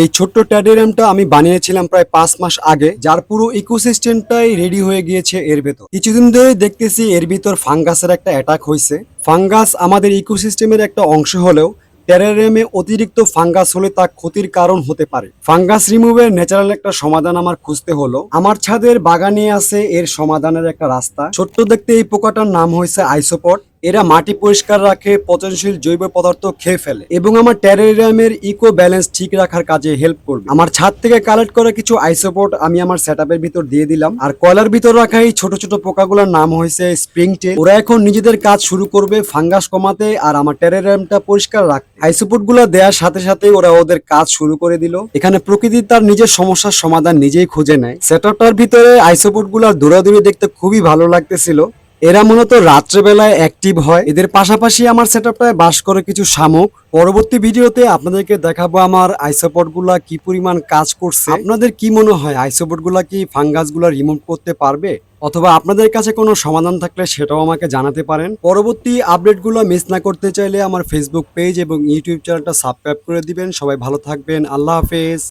এই ছোট্ট ট্যাডেরিয়ামটা আমি বানিয়েছিলাম প্রায় পাঁচ মাস আগে, যার পুরো ইকোসিস্টেমটাই রেডি হয়ে গিয়েছে এর ভেতর। কিছুদিন ধরে দেখতেছি এর ভিতর ফাঙ্গাসের একটা অ্যাটাক হয়েছে ফাঙ্গাস আমাদের ইকোসিস্টেমের একটা অংশ হলেও টেরারিয়ামে অতিরিক্ত ফাঙ্গাস হলে তা ক্ষতির কারণ হতে পারে। ফাঙ্গাস রিমুভের ন্যাচারাল একটা সমাধান আমার খুঁজতে হলো। আমার ছাদের বাগানে আছে এর সমাধানের একটা রাস্তা। ছোট্ট দেখতে এই পোকাটার নাম হয়েছে আইসোপট এরা মাটি পরিষ্কার রাখে, পচনশীল জৈব পদার্থ খেয়ে ফেলে এবং আমার টেরারিয়ামের ইকো ব্যালেন্স ঠিক রাখার কাজে হেল্প করবে। আমার ছাদ থেকে কালেক্ট করা কিছু আইসোপট আমি আমার সেটআপের ভিতর দিয়ে দিলাম। আর কয়লার ভিতর রাখা এই ছোট ছোট পোকাগুলোর নাম হয়েছে স্প্রিং টেল ওরা এখন নিজেদের কাজ শুরু করবে ফাঙ্গাস কমাতে আর আমার টেরারিয়ামটা পরিষ্কার রাখতে। আইসোপটগুলো দেওয়ার সাথে সাথে ওরা ওদের কাজ শুরু করে দিল। এখানে প্রকৃতি তার নিজের সমস্যার সমাধান নিজেই খুঁজে নেয়। সেটআপটার ভিতরে আইসোপটগুলার দৌড়াদৌড়ি দেখতে খুবই ভালো লাগতেছিল। এরা মূলত রাত্রেবেলায় অ্যাক্টিভ হয়। এদের পাশাপাশি আমার সেটআপটায় বাস করে কিছু শামুক। পরবর্তী ভিডিওতে আপনাদেরকে দেখাবো আমার আইসোপটগুলা কি পরিমাণ কাজ করছে। আপনাদের কি মনে হয় আইসোপটগুলা কি ফাঙ্গাসগুলা রিমুভ করতে পারবে? অথবা আপনাদের কাছে কোনো সমাধান থাকলে সেটাও আমাকে জানাতে পারেন। পরবর্তী আপডেটগুলো মিস না করতে চাইলে আমার ফেসবুক পেজ এবং ইউটিউব চ্যানেলটা সাবস্ক্রাইব করে দিবেন। সবাই ভালো থাকবেন। আল্লাহ হাফেজ।